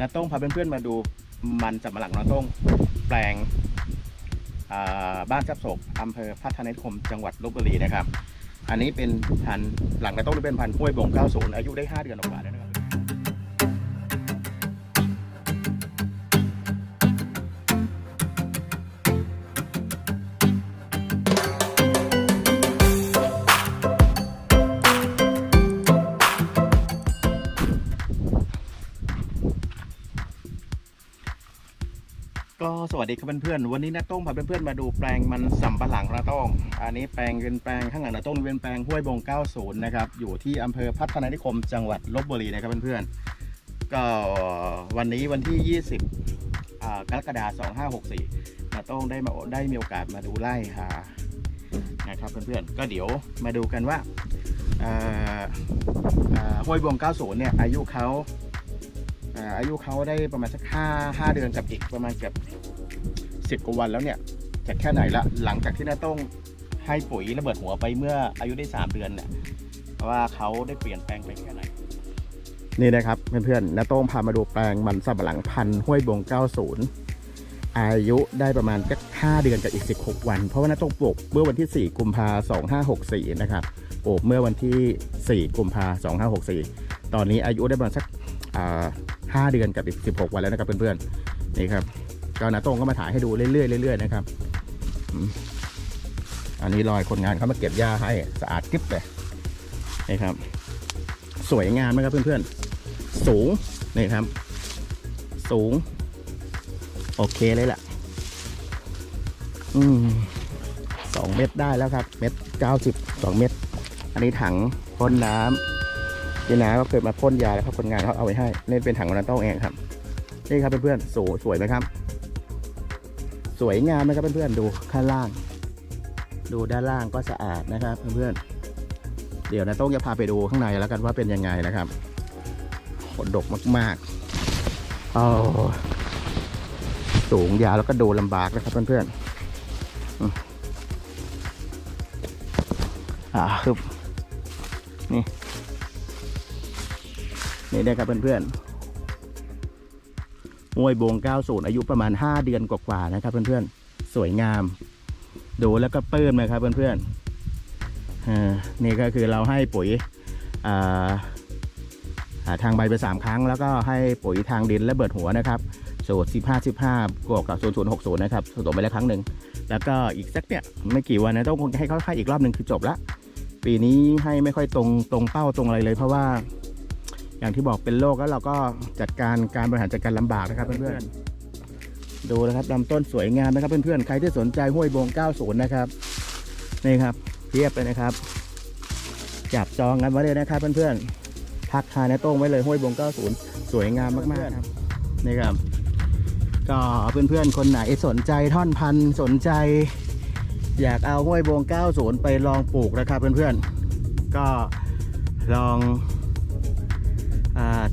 นาต้งพาเพื่อนๆมาดูมันสำปะหลังนาต้งแปลงบ้านจับศกอำเภอพัฒนานิคมจังหวัดลบบุรีนะครับ อันนี้เป็นพันหลังนาต้องเป็นพันธุ์ห้วยบง90อายุได้ 5 เดือนกว่าแล้ว สวัสดีครับเพื่อนๆวันนี้นาต้องพาเพื่อนๆมาดูแปลงมันสำปะหลังนาต้องอันนี้แปลงเป็นแปลงข้างหลังนาต้องเป็นแปลงห้วยบง 90 นะครับอยู่ที่อำเภอพัฒนานิคมจังหวัดลบบุรีนะครับเพื่อนๆก็วันนี้วันที่ 20อ่ากรกฎาคม2564นาต้องได้มาได้มีโอกาสมาดูไร่หานะครับเพื่อนๆก็เดี๋ยวมาดูกันว่าอ่าอ่าห้วยบง 90 เนี่ยอายุเขาอาอายุเขาได้ประมาณสักห้าห้าเดือนกับอีกประมาณเกือบ สิบกว่าวันแล้วเนี่ย จะแค่ไหนละ หลังจากที่น้าต้องให้ปุ๋ยระเบิดหัวไปเมื่ออายุได้สามเดือนเนี่ยว่าเขาได้เปลี่ยนแปลงไปแค่ไหน นี่นะครับเพื่อนๆน้าต้องพามาดูแปลงมันสำปะหลังพันห้วยบง 90 อายุได้ประมาณสักห้าเดือนกับอีก 16 วัน เพราะว่าน้าต้องปลูกเมื่อวันที่ 4 กุมภา2564 นะครับปลูกเมื่อวันที่ 4 กุมภา2564 ตอนนี้อายุได้ประมาณสักอ่าห้าเดือนกับอีก 16 วันแล้วนะครับเพื่อนๆนี่ครับ ก็นาโต้งก็มาถ่ายให้ดูเรื่อยๆเรื่อยๆนะครับ อันนี้รอยคนงานเขามาเก็บหญ้าให้สะอาดกิ๊บเลยนี่ครับ สวยงามไหมครับเพื่อนๆ สูงนี่ครับ สูง โอเคเลยแหละอืมสองเม็ดได้แล้วครับ เม็ดเก้าสิบสองเม็ดอันนี้ถังพ่นน้ำพี่นาก็เคยมาพ่นยาแล้วครับคนงานเขาเอาไว้ให้นี่เป็นถังของนันโต้งเองครับ นี่ครับเพื่อนๆสวยสวยไหมครับ สวยงามไหมครับเพื่อนๆดูข้างล่าง ดูด้านล่างก็สะอาดนะครับเพื่อนๆเดี๋ยวนะต้องจะพาไปดูข้างในแล้วกันว่าเป็นยังไงนะครับขนดกมากๆเอาสูงยาวแล้วก็ดูลำบากนะครับเพื่อนๆอ่าคือนี่นะครับเพื่อนๆ ห้วยบง90อายุประมาณ 5 เดือนกว่าๆนะครับ เพื่อนๆสวยงาม ดูแล้วก็ปลื้มนะครับ เพื่อนๆนี่ก็คือเราให้ปุ๋ยทางใบไป 3 ครั้ง แล้วก็ให้ปุ๋ยทางดินและเบิดหัวนะครับสูตร15 15บวกกับ0060นะครับผสมไปแล้วครั้งหนึ่งแล้วก็อีกสักเนี่ยไม่กี่วันนะต้องคงจะให้เขาให้อีกรอบหนึ่งคือจบละปีนี้ให้ไม่ค่อยตรงตรงเป้าตรงอะไรเลย เพราะว่า อย่างที่บอกเป็นโรคแล้วเราก็จัดการการบริหารจัดการลำบากนะครับเพื่อนๆดูนะครับลำต้นสวยงามนะครับเพื่อนๆใครที่สนใจห้วยบง 90 นะครับนี่ครับเทียบเลยนะครับ จับจองกันไว้เลยนะครับเพื่อนๆทักทายนะโต้งไว้เลยห้วยบง 90 สวยงามมากๆครับนี่ครับ ก็เพื่อนๆคนไหนสนใจท่อนพันธุ์สนใจ อยากเอาห้วยบง 90 ไปลองปลูกนะครับเพื่อนๆก็ลองอ่า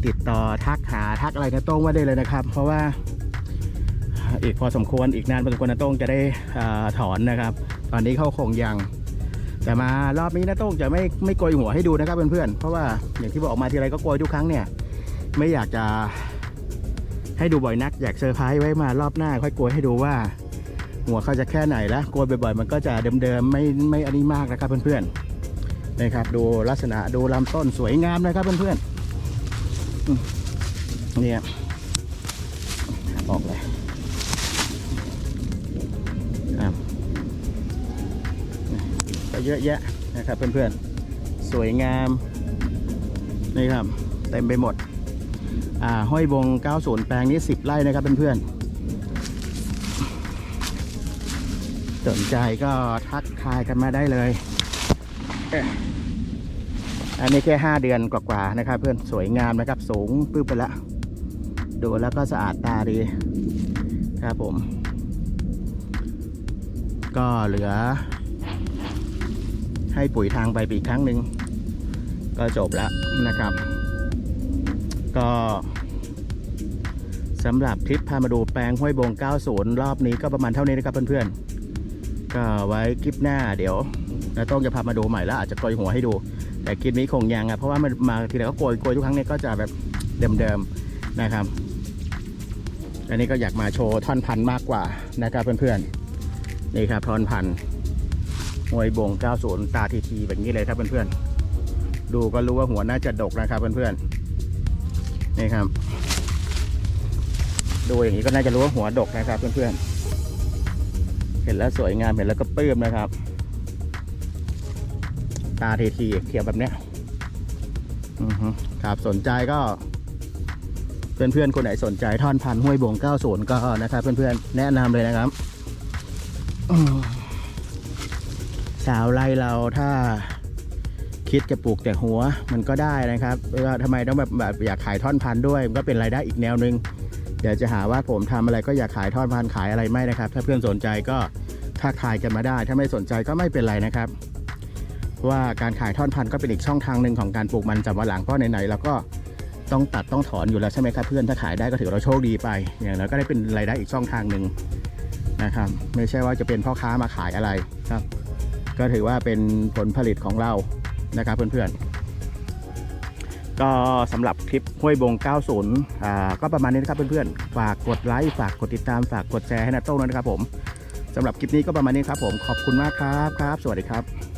ติดต่อทักหาทักอะไรนะโต้งไว้ได้เลยนะครับ เพราะว่าอีกพอสมควรอีกนานพอสมควรนะโต้งจะได้อถอนนะครับ ตอนนี้เขาคงยัง แต่มารอบนี้นะโต้งจะไม่ไม่โกยหัวให้ดูนะครับเพื่อนๆเพราะว่าอย่างที่บอกมาทีไรก็โกยทุกครั้งเนี่ย ไม่อยากจะให้ดูบ่อยนักอยากเซอร์ไพรส์ไว้มารอบหน้า ค่อยโกยให้ดูว่าหัวเขาจะแค่ไหนแล้วโกยบ่อยๆ มันก็จะเดิมๆไม่ไม่อันนี้มากนะครับเพื่อนๆนะครับดูลักษณะดูลำต้นสวยงามนะครับเพื่อนๆ เนี่ยออกเลยครับก็เยอะแยะนะครับเพื่อนๆ สวยงาม นี่ครับ เต็มไปหมด อ่า ห้อยบง 90 แปลงนี้ 10 ไร่นะครับเพื่อนๆสนใจก็ทักทายกันมาได้เลยเอันนี้แค่ 5 เดือนกว่าๆนะครับ เพื่อนสวยงามนะครับ สูงปื้บไปละ ดูแล้วก็สะอาดตาดีครับผม ก็เหลือ ให้ปุ๋ยทางไปอีกครั้งหนึ่งก็จบแล้วนะครับ ก็สำหรับคลิปพามาดูแปลงห้วยบง 90 รอบนี้ก็ประมาณเท่านี้นะครับเพื่อนๆ ก็ไว้คลิปหน้าเดี๋ยวนาต้องจะพามาดูใหม่แล้วอาจจะโกยหัวให้ดู แต่คลิปนี้คงยังอะเพราะว่ามันมาทีไรก็โกยโกยทุกครั้งเนี่ยก็จะแบบเดิมๆนะครับ อันนี้ก็อยากมาโชว์ท่อนพันมากกว่านะครับเพื่อนๆนี่ครับท่อนพันธุ์มวยบง90 ตาทีทีแบบนี้เลยครับเพื่อนๆดูก็รู้ว่าหัวน่าจะดกนะครับเพื่อนๆนี่ครับดูอย่างนี้ก็น่าจะรู้ว่าหัวดกนะครับเพื่อนๆเห็นแล้วสวยงามเห็นแล้วก็ปลื้มนะครับ ตาทีทีเขียวแบบเนี้ยอือฮึครับสนใจก็ เพื่อนๆ คนไหนสนใจท่อนพันธุ์ห้วยบง90ก็นะครับ เพื่อนๆ แนะนำเลยนะครับอืมสาวไร่เราถ้าคิดจะปลูกแต่หัวมันก็ได้นะครับว่าทำไมต้องแบบแบบอยากขายท่อนพันธุ์ด้วย มันก็เป็นรายได้อีกแนวหนึ่งเดี๋ยวจะหาว่าผมทำอะไรก็อยากขายท่อนพันธุ์ขายอะไรไม่นะครับ ถ้าเพื่อนสนใจก็ทักทายกันมาได้ ถ้าไม่สนใจก็ไม่เป็นไรนะครับเพราะ ว่าการขายท่อนพันธุ์ก็เป็นอีกช่องทางหนึ่งของการปลูกมันสำปะหลังเพราะไหนๆเราก็ต้องตัดต้องถอนอยู่แล้วใช่ไหมครับเพื่อนถ้าขายได้ก็ถือเราโชคดีไป อย่างน้อยก็ได้เป็นรายได้อีกช่องทางหนึ่งนะครับ ไม่ใช่ว่าจะเป็นพ่อค้ามาขายอะไรครับ ก็ถือว่าเป็นผลผลิตของเรานะครับเพื่อนๆ ก็สำหรับคลิปห้วยบง 90อ่าก็ประมาณนี้นะครับเพื่อนๆ ฝากกดไลค์ฝากกดติดตามฝากกดแชร์ให้นาโต้งด้วยนะครับผมสำหรับคลิปนี้ก็ประมาณนี้ครับผมขอบคุณมากครับครับ สวัสดีครับ